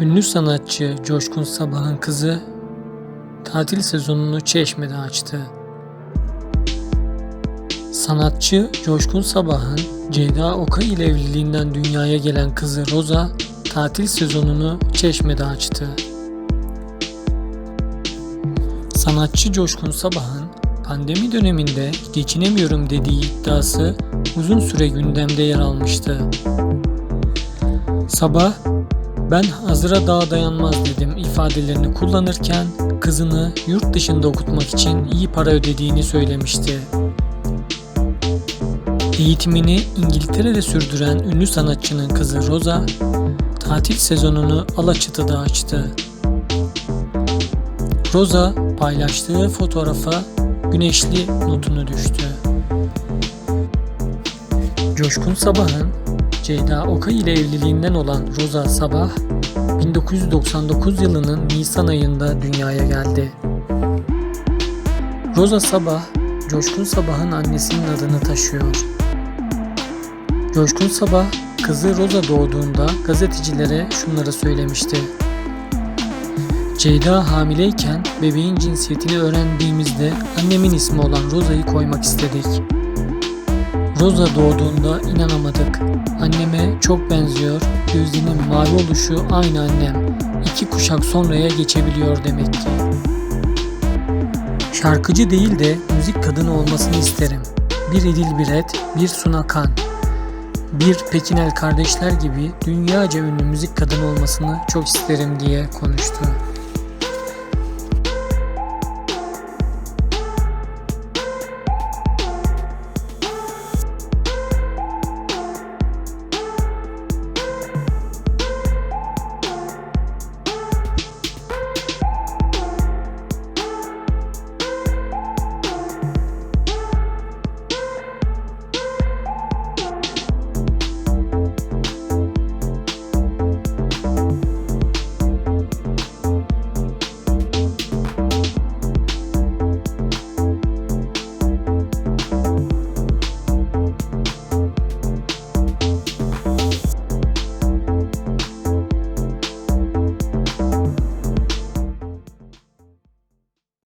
Ünlü sanatçı Coşkun Sabah'ın kızı tatil sezonunu Çeşme'de açtı. Sanatçı Coşkun Sabah'ın Ceyda Okay ile evliliğinden dünyaya gelen kızı Roza tatil sezonunu Çeşme'de açtı. Sanatçı Coşkun Sabah'ın pandemi döneminde geçinemiyorum dediği iddiası uzun süre gündemde yer almıştı. Sabah ben hazıra daha dayanmaz dedim ifadelerini kullanırken kızını yurt dışında okutmak için iyi para ödediğini söylemişti. Eğitimini İngiltere'de sürdüren ünlü sanatçının kızı Rosa, tatil sezonunu Alaçatı'da açtı. Rosa paylaştığı fotoğrafa güneşli notunu düştü. Coşkun Sabah'ın Ceyda Okay ile evliliğinden olan Rosa Sabah 1999 yılının Nisan ayında dünyaya geldi. Rosa Sabah, Coşkun Sabah'ın annesinin adını taşıyor. Coşkun Sabah, kızı Rosa doğduğunda gazetecilere şunları söylemişti. Ceyda hamileyken bebeğin cinsiyetini öğrendiğimizde annemin ismi olan Rosa'yı koymak istedik. Rosa doğduğunda inanamadık. Anneme çok benziyor, gözlerinin mavi oluşu aynı annem. İki kuşak sonraya geçebiliyor demek ki. Şarkıcı değil de müzik kadını olmasını isterim. Bir İdil Biret, bir Suna Kan, bir Pekinel kardeşler gibi dünyaca ünlü müzik kadını olmasını çok isterim diye konuştu.